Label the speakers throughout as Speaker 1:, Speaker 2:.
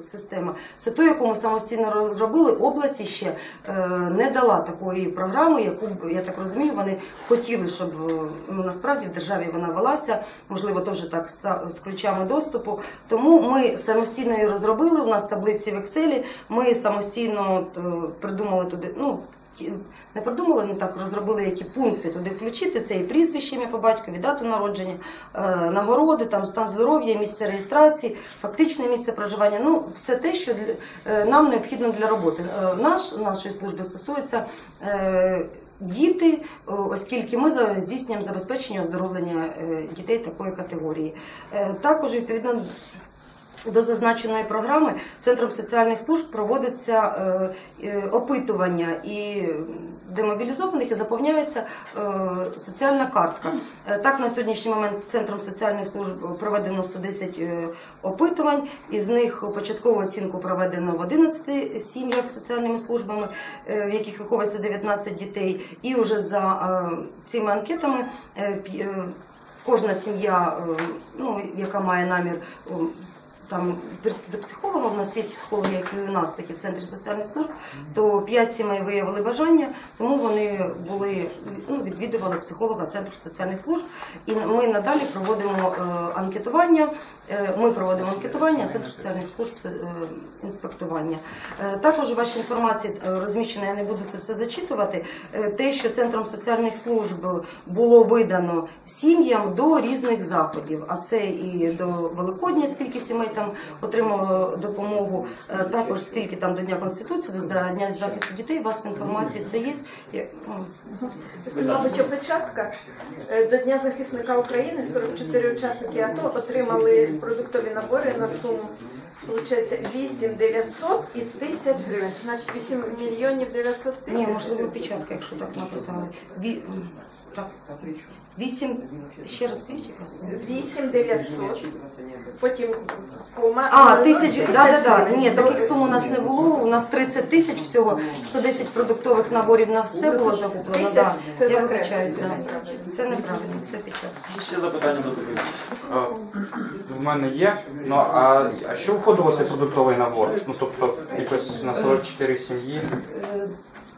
Speaker 1: система. Ту, яку ми самостійно розробили. Область ще е, не дала такої програми, яку я так розумію, вони хотіли, щоб е, ну, насправді в державі вона велася, можливо, теж так з, ключами доступу. Тому ми самостійно її розробили. У нас таблиці в Excel, Ми самостійно е, придумали туди. ну, не придумали, не так розробили, які пункти туди включити. Це і прізвище, ім'я по батькові, дату народження, е, нагороди, там стан здоров'я, місце реєстрації, фактичне місце проживання. Ну, все те, що е, нам необхідно для роботи. Е, Наш нашої служби стосується. Діти, оскільки ми здійснюємо забезпечення оздоровлення дітей такої категорії. Також відповідно до зазначеної програми Центром соціальних служб проводиться е, е, опитування і демобілізованих і заповняється е, соціальна картка. Так, на сьогоднішній момент Центром соціальних служб проведено 110 е, опитувань, із них початкову оцінку проведено в 11 сім'ях соціальними службами, в яких виховується 19 дітей. І вже за цими анкетами кожна сім'я, ну, яка має намір там до психолога, у нас є психологи, як і у нас, так і в центрі соціальних служб, то п'ять сімей виявили бажання, тому вони були ну, відвідували психолога центру соціальних служб. І ми надалі проводимо е, анкетування. Е, Ми проводимо анкетування, центр соціальних служб е, інспектування. Е, Також у вашій інформації розміщено, я не буду це все зачитувати. Те, що центром соціальних служб було видано сім'ям до різних заходів, а це і до Великодня, скільки сімей там отримало допомогу, також скільки там до Дня Конституції, до Дня захисту дітей. У вас в інформації це є. Ну,
Speaker 2: Це, мабуть, опечатка. Е, До Дня захисника України 44 учасники АТО отримали продуктові набори на суму. Получається 8 900 і тисяч гривень. Значить 8 мільйонів 900 тисяч.
Speaker 1: Ні, можливо, печатка, якщо так написали. Ві... Так. Вісім. Ще раз скажіть, яка сума?
Speaker 2: 8 900. Потім кома...
Speaker 1: А, тисяч, да, да, да. Ні, таких сум у нас не було. У нас 30 тисяч всього, 110 продуктових наборів на все було закуплено. Да. Я вибачаюсь, да. Це неправильно, це печатка.
Speaker 3: Ще запитання до доповідача.
Speaker 4: В мене є. Ну а, а що входило в цей продуктовий набор? Ну тобто якось на 44 сім'ї.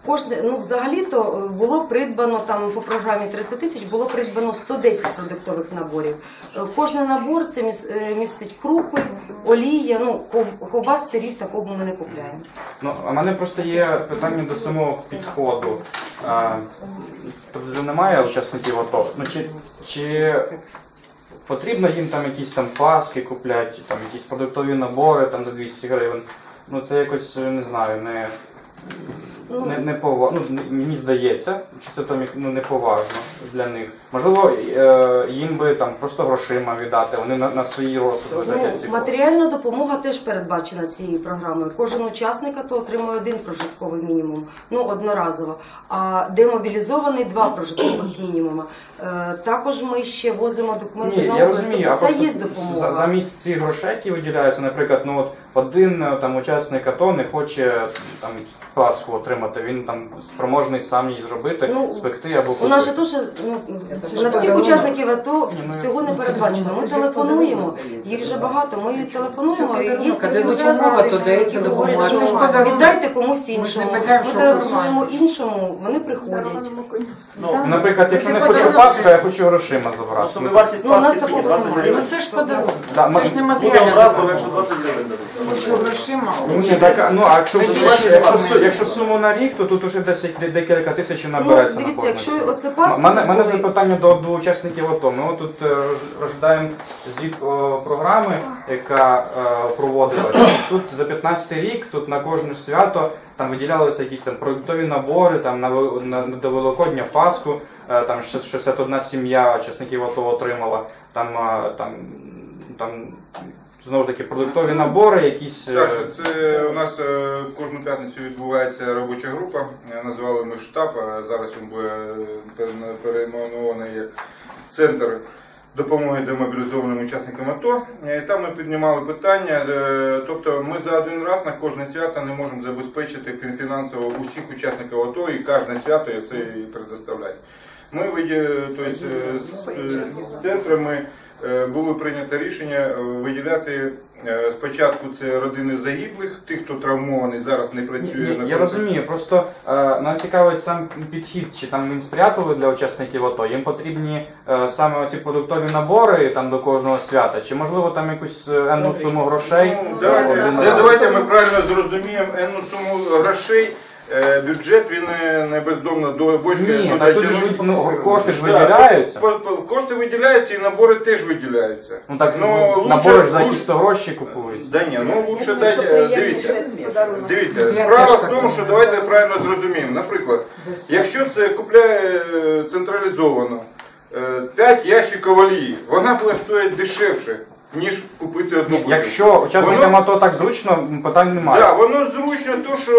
Speaker 1: Кожне, ну взагалі-то е, було придбано там по програмі 30 тисяч, було придбано 110 продуктових наборів. Е, Кожний набор це е, містить крупи, олія, ну ковбас, сирів такого ми не купляємо.
Speaker 4: Ну а мене просто є питання до самого підходу. А, тобто вже немає учасників АТО. Ну чи, чи потрібно їм там якісь там паски купляти, там якісь продуктові набори там за 200 гривень? Ну це якось не знаю, не. Не, не пова... ну, мені здається, чи це там ну, неповажно для них. Можливо, е, їм би там просто грошима віддати, вони на, на свої розсуди
Speaker 1: Ну,
Speaker 4: витратять ці кошти.
Speaker 1: матеріальна допомога теж передбачена цією програмою. Кожен учасник АТО отримує один прожитковий мінімум, ну одноразово. А демобілізований два прожиткових мінімума. Е, також ми ще возимо документи
Speaker 4: Ні,
Speaker 1: на
Speaker 4: я
Speaker 1: область.
Speaker 4: розумію,
Speaker 1: тобто
Speaker 4: а
Speaker 1: це
Speaker 4: просто
Speaker 1: є допомога.
Speaker 4: за- замість цих грошей, які виділяються, наприклад, ну от один е, там учасник АТО не хоче там пасху отримати, він там спроможний сам її зробити,
Speaker 1: Ну,
Speaker 4: спекти або
Speaker 1: У нас же
Speaker 4: купити.
Speaker 1: теж ну, на всіх учасників АТО вс- всього не передбачено. Ми телефонуємо, їх вже багато. Ми телефонуємо, і є такі учасники, які говорять, що
Speaker 5: Це ж подарунок.
Speaker 1: віддайте комусь іншому. Ми
Speaker 5: питаємо, що
Speaker 1: телефонуємо іншому, вони приходять.
Speaker 3: Ну,
Speaker 4: Наприклад, якщо не хочу пасху, я хочу грошима
Speaker 3: ну,
Speaker 4: забрати.
Speaker 3: собівартість
Speaker 1: Ну, у нас
Speaker 3: паски
Speaker 1: такого
Speaker 3: 20
Speaker 1: немає.
Speaker 5: Ну це ж подарунок.
Speaker 4: Да,
Speaker 5: Це ж не
Speaker 3: Буде
Speaker 5: матеріальна
Speaker 3: образливо, якщо 20 гривень дадуть.
Speaker 5: Хочу грошима.
Speaker 4: Ні, так, а, ну а якщо,
Speaker 5: Ми
Speaker 4: якщо,
Speaker 5: бачимо,
Speaker 4: якщо, якщо суму на рік, то тут уже десь де- декілька тисяч
Speaker 1: Ну,
Speaker 4: набереться на
Speaker 1: дивіться,
Speaker 4: кожну
Speaker 1: якщо оце паски
Speaker 4: У мене, мене
Speaker 1: були-
Speaker 4: запитання до, до учасників АТО. Ми от тут е, розглядаємо звіт о, програми, яка е, проводилася. Тут за 15 рік, тут на кожне ж свято там виділялися якісь там продуктові набори, там на, Вел- на, до Великодня Пасху, е, там ще 61 сім'я учасників АТО отримала. Там, е, там, там знову ж таки продуктові набори, якісь. е,
Speaker 6: Так, це у нас е, кожну п'ятницю відбувається робоча група. Е, Називали ми штаб, а зараз він буде перейменований як центр допомоги демобілізованим учасникам АТО. Е, Там ми піднімали питання. Тобто ми за один раз на кожне свято не можемо забезпечити фін- фінансово усіх учасників АТО і кожне свято це і предоставляти. Ми тобто, з, центрами було прийнято рішення е, виділяти е, спочатку це родини загиблих, тих, хто травмований, зараз не працює.
Speaker 4: Ні, Я розумію, просто е, нам цікавить сам підхід, чи там він сприятливий для учасників АТО. Їм потрібні е, саме оці продуктові набори там до кожного свята, чи можливо там якусь е, енну суму грошей.
Speaker 6: Ну, давайте,
Speaker 4: один
Speaker 6: да- давайте ми правильно зрозуміємо енну суму грошей. Е, Бюджет він не- не бездомно до бочки.
Speaker 4: Ні,
Speaker 6: ну,
Speaker 4: так тут же ж ну, кошти ж
Speaker 6: Да,
Speaker 4: виділяються.
Speaker 6: по- по- Кошти виділяються і набори теж виділяються.
Speaker 4: Ну так
Speaker 6: лучше-
Speaker 4: набори ж за якісь гроші купуються.
Speaker 6: Да ні, ну лучше
Speaker 2: думаю, що
Speaker 6: е,
Speaker 2: приємніше
Speaker 6: Дивіться,
Speaker 2: подарунок.
Speaker 6: дивіться,
Speaker 1: Я
Speaker 6: справа
Speaker 1: теж
Speaker 6: в
Speaker 1: так
Speaker 6: тому, що
Speaker 1: думаю.
Speaker 6: давайте правильно зрозуміємо. Наприклад, якщо це купляє е, централізовано 5 ящиків олії, вона буде дешевше, ніж купити одну
Speaker 4: Ні. Якщо учасникам
Speaker 6: Воно-
Speaker 4: АТО так зручно, питань немає.
Speaker 6: Да, воно зручно, то що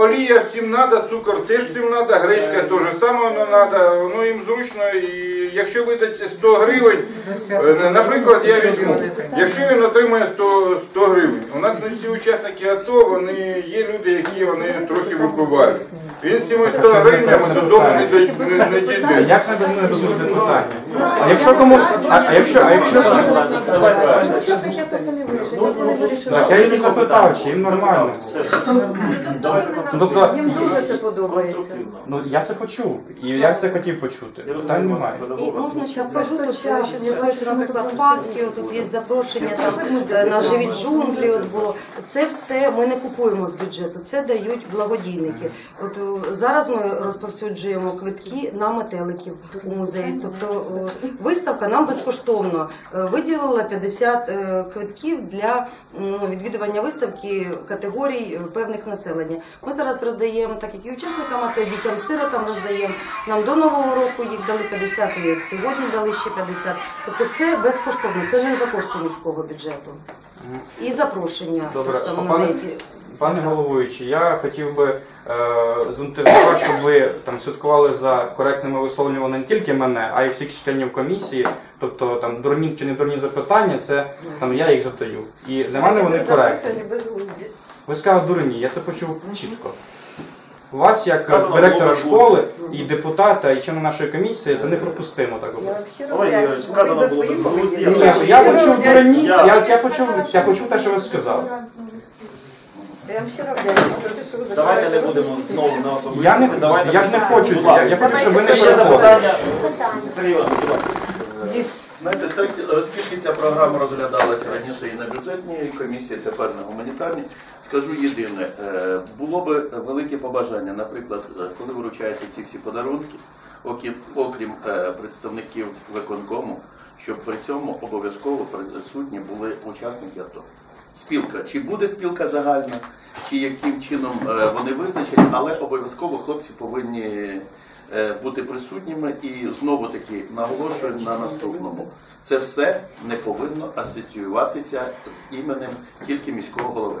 Speaker 6: олія всім треба, цукор теж всім треба, гречка теж саме воно треба, воно їм зручно. І якщо видати 100 гривень, е, наприклад, я візьму, якщо він отримає 100, 100 гривень, у нас не всі учасники АТО, вони є люди, які вони трохи випивають. Він з цими 100 гривнями додому не, дой- не, не дійде.
Speaker 4: як це не безглузде питання? А якщо комусь, а, а якщо, а якщо
Speaker 5: Учасники АТО самі вирішать, як вони вирішили.
Speaker 4: Так, я не запитав, чи їм нормально. Ну, тобто,
Speaker 5: Їм дуже це подобається.
Speaker 4: ну я це почув, і я це хотів почути. Питань немає.
Speaker 1: І можна ще скажу, тут е, наприклад, Пасхи, тут є запрошення там е, на живі джунглі. От було це все ми не купуємо з бюджету, це дають благодійники. От е, зараз ми розповсюджуємо квитки на метеликів у музеї. Тобто е, виставка нам безкоштовно е, виділила 50 е, квитків для відвідування виставки категорій е, певних населення. Ми зараз роздаємо, так як і учасникам, а то й дітям сиротам роздаємо. Нам до нового року їх дали 50, і от сьогодні дали ще 50. Тобто це безкоштовно, це не за кошти міського бюджету. І запрошення
Speaker 4: Добре,
Speaker 1: так само на деякі.
Speaker 4: Пане головуючий, я хотів би е, звернути увагу, щоб ви там слідкували за коректними висловлюваннями не тільки мене, а й всіх членів комісії. Тобто там дурні чи не дурні запитання, це там я їх задаю. І для мене вони коректні. Ви сказали дурні, я це почув чітко. У вас, як
Speaker 3: Сказано
Speaker 4: директора школи і депутата, і члена нашої комісії, це неприпустимо так
Speaker 5: Я вдячна
Speaker 3: Ігорович, сказано було
Speaker 4: я, я почув дурні,
Speaker 3: Я-
Speaker 4: я, я, почув, я почув те, що ви сказали.
Speaker 5: Я вам щиро вдячна за те, що ви
Speaker 3: Давайте не
Speaker 5: закриваєте
Speaker 3: будемо знову на особисті.
Speaker 4: Я не,
Speaker 3: Давайте
Speaker 4: я ж не хочу,
Speaker 3: Будь
Speaker 4: я,
Speaker 3: ласка.
Speaker 4: я хочу, щоб ви не
Speaker 3: Ще
Speaker 4: переходили.
Speaker 3: запитання. Сергій Іванович, будь ласка.
Speaker 7: Знаєте, так, оскільки ця програма розглядалася раніше і на бюджетній комісії, тепер на гуманітарній, скажу єдине, е, було би велике побажання, наприклад, е, коли вручаються ці всі подарунки, окрім, окрім е, представників виконкому, щоб при цьому обов'язково присутні були учасники АТО. Спілка, чи буде спілка загальна, чи яким чином е, вони визначать, але обов'язково хлопці повинні е, бути присутніми і знову таки наголошую на наступному. Це все не повинно асоціюватися з іменем тільки міського голови.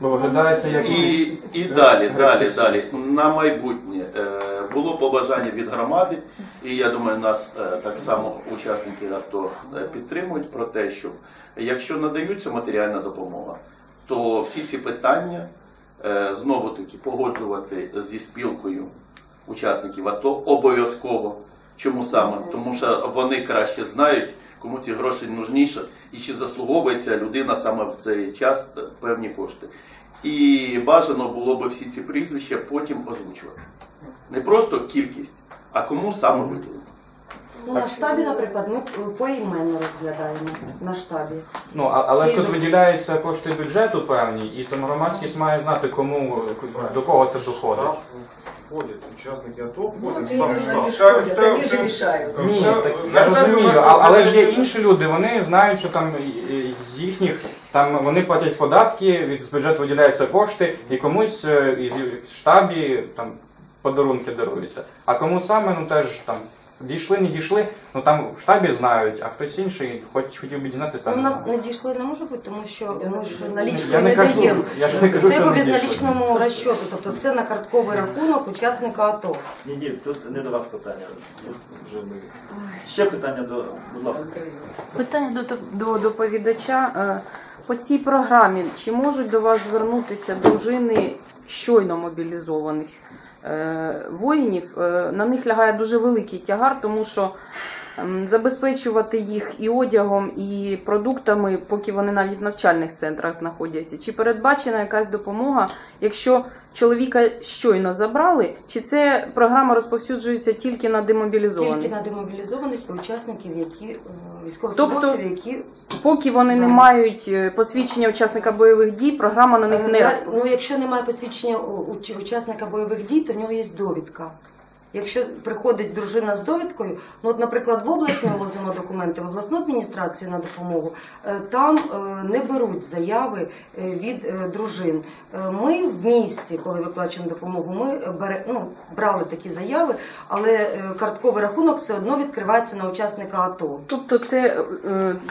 Speaker 4: Бо виглядає це як
Speaker 7: І, і далі, далі, далі. На майбутнє е, було побажання від громади, і я думаю, нас так само учасники АТО підтримують про те, що якщо надаються матеріальна допомога, то всі ці питання е, знову таки погоджувати зі спілкою учасників АТО обов'язково. Чому саме? Тому що вони краще знають, кому ці гроші нужніше, і чи заслуговує ця людина саме в цей час певні кошти. І бажано було би всі ці прізвища потім озвучувати. Не просто кількість, а кому саме виділено.
Speaker 1: Ну, на штабі, наприклад, ми поіменно розглядаємо на штабі.
Speaker 4: Ну, а- але ж
Speaker 1: Всі
Speaker 4: тут виділяються кошти бюджету певні, і тому громадськість має знати, кому до кого це доходить.
Speaker 8: Входят участники АТО, входят в сам штаб.
Speaker 6: Штаб- штаб-
Speaker 5: Они же мешают.
Speaker 4: Ні, так я розумію, а- але ж є інші люди, вони знають, що там і- і з їхніх там вони платять податки, від з бюджету виділяються кошти, і комусь е, із штабі там подарунки даруються. А кому саме, ну теж там дійшли, не дійшли, ну там в штабі знають, а хтось інший, хоч хотів би дізнатися,
Speaker 1: Ну,
Speaker 4: там
Speaker 1: у нас не дійшли не може бути, тому що ми ж налічкою
Speaker 4: Я не
Speaker 1: не,
Speaker 4: кажу,
Speaker 1: даємо.
Speaker 4: я ж не кажу,
Speaker 1: Все по безналічному розчету, тобто все на картковий рахунок учасника АТО.
Speaker 3: Ні, ні, тут не до вас питання. Вже ми. Ще питання до, будь ласка.
Speaker 9: Питання до, до доповідача. Е, По цій програмі чи можуть до вас звернутися дружини щойно мобілізованих воїнів? Е, На них лягає дуже великий тягар, тому що забезпечувати їх і одягом, і продуктами, поки вони навіть в навчальних центрах знаходяться? Чи передбачена якась допомога, якщо чоловіка щойно забрали, чи це програма розповсюджується тільки на демобілізованих?
Speaker 1: Тільки на демобілізованих і учасників, які е, військовослужбовців,
Speaker 9: Тобто
Speaker 1: які
Speaker 9: Поки вони не мають е, посвідчення учасника бойових дій, програма на них
Speaker 1: Е,
Speaker 9: не розповсюджується.
Speaker 1: ну, якщо немає посвідчення учасника бойових дій, то в нього є довідка. Якщо приходить дружина з довідкою, ну от, наприклад, в область ми возимо документи в обласну адміністрацію на допомогу, е, там е, не беруть заяви е, від дружин. Ми в місті, коли виплачуємо допомогу, ми бере, ну, брали такі заяви, але картковий рахунок все одно відкривається на учасника АТО.
Speaker 9: Тобто це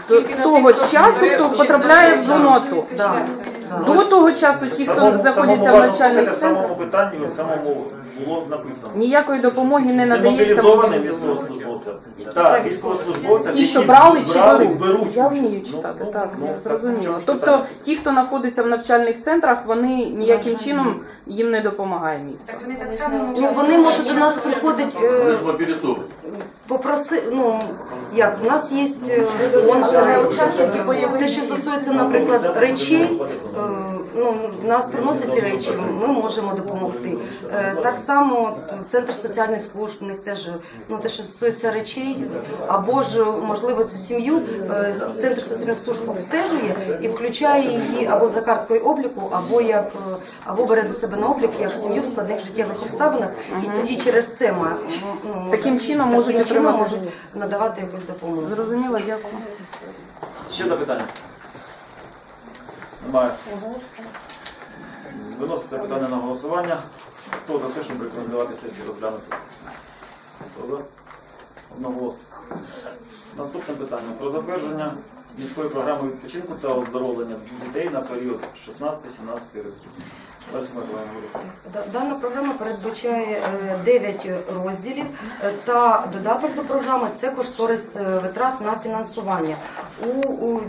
Speaker 9: до, з того часу, хто потрапляє в зону АТО.
Speaker 1: Да, да.
Speaker 9: До того часу ті, хто знаходяться в навчальних
Speaker 3: важливо, В самому питанні, в самому було написано.
Speaker 9: ніякої допомоги не надається.
Speaker 3: Демобілізованим
Speaker 9: мобілізованим.
Speaker 3: військовослужбовцям. Так, військовослужбовцям,
Speaker 9: Ті, що
Speaker 3: які
Speaker 9: брали чи беруть.
Speaker 3: беруть
Speaker 9: Я вмію
Speaker 3: Ну,
Speaker 9: читати,
Speaker 3: ну,
Speaker 9: так,
Speaker 3: ну,
Speaker 9: я
Speaker 3: так, в чому ж
Speaker 9: Тобто
Speaker 3: питання?
Speaker 9: ті, хто знаходиться в навчальних центрах, вони ніяким чином їм не допомагає місто.
Speaker 5: Так вони так само
Speaker 1: Ну, вони можуть до нас приходити. е,
Speaker 7: Вони ж мобілізовані.
Speaker 1: Попроси, ну як в нас є е, спонсори, те, що стосується, наприклад, речей, е, ну в нас приносять речі, ми можемо допомогти. Е, Так само центр соціальних служб в них теж ну те, що стосується речей, або ж можливо цю сім'ю е, центр соціальних служб обстежує і включає її або за карткою обліку, або як е, або бере до себе на облік як сім'ю в складних життєвих обставинах, і тоді через це має ну, може-
Speaker 9: Таким чином можуть
Speaker 1: чином можуть надавати якусь допомогу.
Speaker 9: Зрозуміло, дякую.
Speaker 3: Ще запитання? Немає. Виноситься питання на голосування. Хто за те, щоб рекомендувати сесії розглянути? За? Одноголосно. Наступне питання. Про затвердження міської програми відпочинку та оздоровлення дітей на період 16-17 років.
Speaker 1: Дана програма передбачає 9 розділів е, та додаток до програми це кошторис е, витрат на фінансування. У,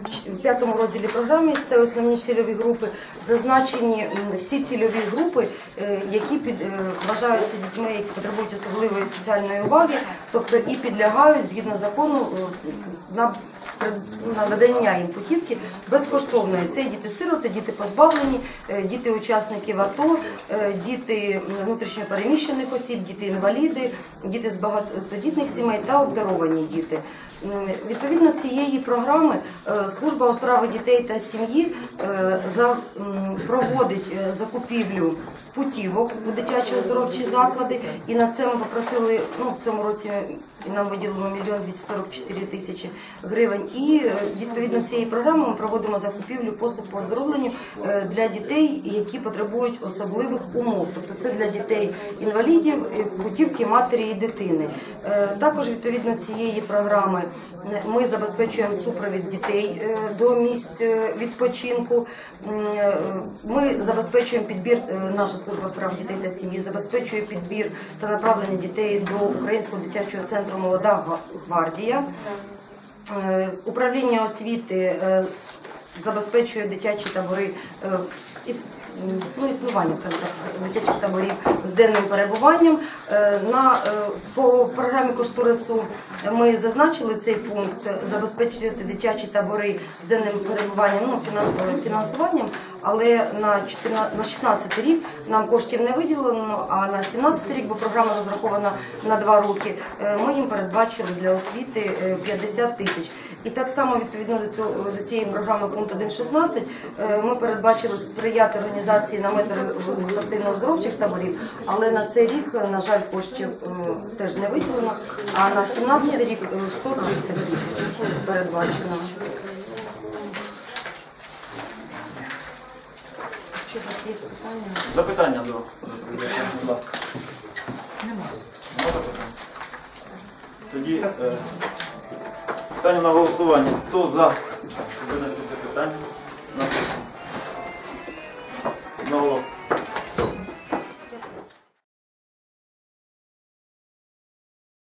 Speaker 1: п'ятому розділі програми це основні цільові групи. Зазначені всі цільові групи, е, які е, вважаються дітьми, які потребують особливої соціальної уваги, тобто і підлягають згідно закону е, на на надання їм путівки безкоштовної. Це діти-сироти, діти позбавлені, діти учасників АТО, діти внутрішньо переміщених осіб, діти інваліди, діти з багатодітних сімей та обдаровані діти. Відповідно цієї програми е, служба у дітей та сім'ї е, проводить е, закупівлю путівок у дитячі оздоровчі заклади. І на це ми попросили ну, в цьому році нам виділено мільйон 244 тисячі гривень. І відповідно цієї програми ми проводимо закупівлю послуг по оздоровленню для дітей, які потребують особливих умов. Тобто це для дітей інвалідів, путівки матері і дитини. Е, Також відповідно цієї програми ми забезпечуємо супровід дітей е, до місць е, відпочинку. Ми забезпечуємо підбір, наша служба справ дітей та сім'ї забезпечує підбір та направлення дітей до Українського дитячого центру Молода гвардія. Управління освіти забезпечує дитячі табори ну, існування, скажімо так, дитячих таборів з денним перебуванням. Е, На, е, по програмі кошторису ми зазначили цей пункт забезпечити дитячі табори з денним перебуванням, ну, фінансуванням, але на 14, на 16 рік нам коштів не виділено, а на 17 рік, бо програма розрахована на два роки, е, ми їм передбачили для освіти е, 50 тисяч. І так само відповідно до цього до цієї програми пункт 1.16 е, ми передбачили сприяти організації намети спортивно-оздоровчих таборів, але на цей рік, е, на жаль, коштів е, теж не виділено, а на 17 рік е, 130 тисяч передбачено. Чи у вас є питання?
Speaker 3: Запитання до доповідача, будь ласка. Нема запитань? Тоді е, питання на голосування. Хто за